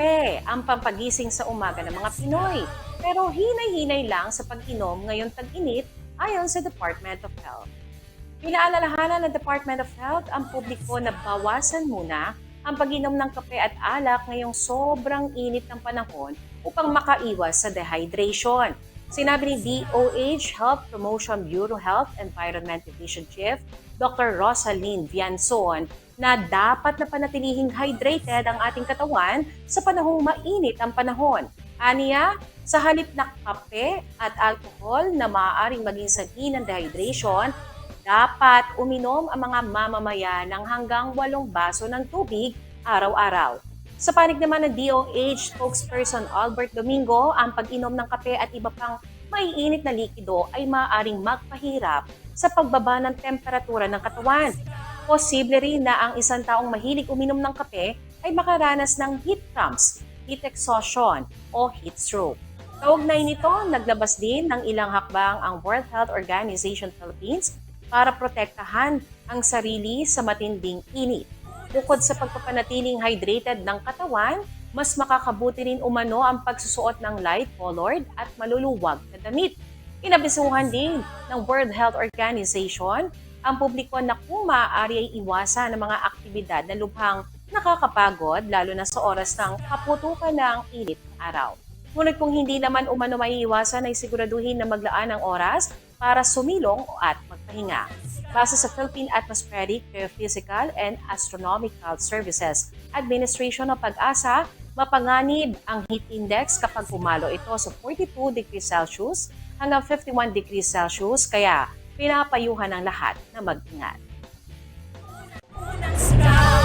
Kape ang pampagising sa umaga ng mga Pinoy. Pero hinay-hinay lang sa pag-inom ngayong tag-init ayon sa Department of Health. Pinaalalahanan ng Department of Health ang publiko na bawasan muna ang pag-inom ng kape at alak ngayong sobrang init ng panahon upang makaiwas sa dehydration. Sinabi ni DOH Health Promotion Bureau Health Environment Division Chief Dr. Rosalind Vianzon na dapat na panatilihing hydrated ang ating katawan sa panahong mainit ang panahon. Aniya, sa halip na kape at alcohol na maaaring maging sanhi ng dehydration, dapat uminom ang mga mamamayan ng hanggang walong baso ng tubig araw-araw. Sa panig naman ng DOH spokesperson Albert Domingo, ang pag-inom ng kape at iba pang maiinit na likido ay maaaring magpahirap sa pagbaba ng temperatura ng katawan. Posible rin na ang isang taong mahilig uminom ng kape ay makaranas ng heat cramps, heat exhaustion o heat stroke. Kaugnay nito, naglabas din ng ilang hakbang ang World Health Organization Philippines para protektahan ang sarili sa matinding init. Bukod sa pagpapanatiling hydrated ng katawan, mas makakabuti rin umano ang pagsusuot ng light-colored at maluluwag na damit. Inabisuhan din ng World Health Organization ang publiko na kung maaari ay iwasan ang mga aktibidad na lubhang nakakapagod lalo na sa oras ng kaputukan ng init ng araw. Ngunit kung hindi naman umano maiiwasan ay siguraduhin na maglaan ng oras para sumilong at magpahinga. Base sa Philippine Atmospheric, Geophysical and Astronomical Services Administration ng Pag-asa, mapanganib ang heat index kapag pumalo ito sa 42 degrees Celsius hanggang 51 degrees Celsius kaya pinapayuhan ng lahat na mag-ingat.